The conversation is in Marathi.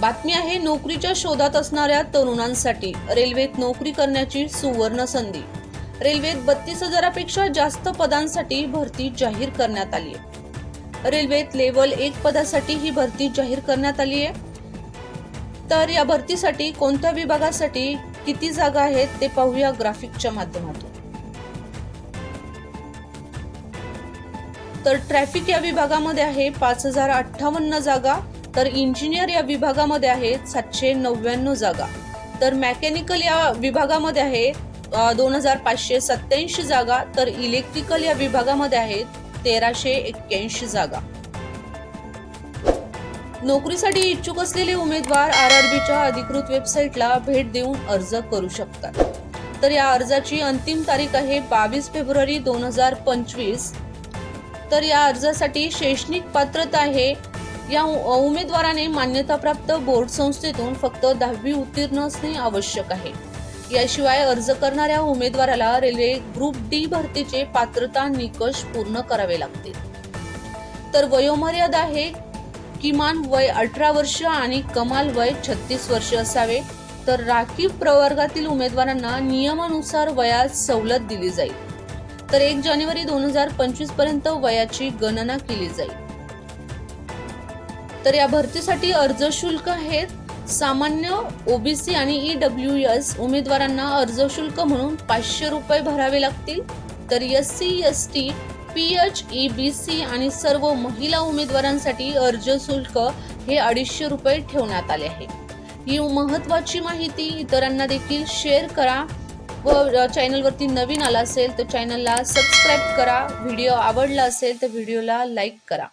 बातमी आहे नोकरीच्या शोधात असणाऱ्या तरुणांसाठी. रेल्वेत नोकरी करण्याची सुवर्ण संधी. रेल्वेत बत्तीस हजारापेक्षा जास्त पदांसाठी भरती जाहीर करण्यात आली आहे रेल्वेत लेवल एक पदासाठी ही भरती जाहीर करण्यात आली आहे तर या भरतीसाठी कोणत्या विभागासाठी किती जागा आहेत ते पाहूया ग्राफिकच्या माध्यमातून. तर ट्रॅफिक या विभागामध्ये आहे पाच हजार अठ्ठावन्न जागा. तर इंजिनियर या विभागामध्ये आहेत सातशे नव्याण्णव जागा. तर मेकॅनिकल या विभागामध्ये आहे दोन हजार पाचशे सत्याऐंशी जागा. तर इलेक्ट्रिकल या विभागामध्ये आहेत तेराशे एक्क्याऐंशी जागा. नोकरीसाठी इच्छुक असलेले उमेदवार आर आर बीच्या अधिकृत वेबसाईटला भेट देऊन अर्ज करू शकतात. तर या अर्जाची अंतिम तारीख आहे बावीस फेब्रुवारी दोन हजार पंचवीस. तर या अर्जासाठी शैक्षणिक पात्रता आहे या उमेदवाराने मान्यताप्राप्त बोर्ड संस्थेतून फक्त दहावी उत्तीर्ण असणे आवश्यक आहे. याशिवाय अर्ज करणाऱ्या उमेदवाराला रेल्वे ग्रुप डी भरतीचे पात्रता निकष पूर्ण करावे लागतील. तर वयोमर्यादा आहे किमान वय अठरा वर्ष आणि कमाल वय छत्तीस वर्ष असावे. तर राखीव प्रवर्गातील उमेदवारांना नियमानुसार वयात सवलत दिली जाईल. तर एक जानेवारी दोन हजार पंचवीसपर्यंत वयाची गणना केली जाईल. तर या भरतीसाठी अर्ज शुल्क हे सामान्य ओबीसी आणि ई डब्ल्यू एस उमेदवारांना अर्ज शुल्क म्हणून पाचशे रुपये भरावे लागतील. तर S C S T P H E B C आणि सर्व महिला उमेदवारांसाठी अर्ज शुल्क हे अडीचशे रुपये ठेवण्यात आले आहे. ही महत्वाची माहिती इतरांना देखील शेअर करा. व चॅनलवरती नवीन आला असेल तर चॅनलला सबस्क्राईब करा. व्हिडिओ आवडला असेल तर व्हिडिओला लाईक करा.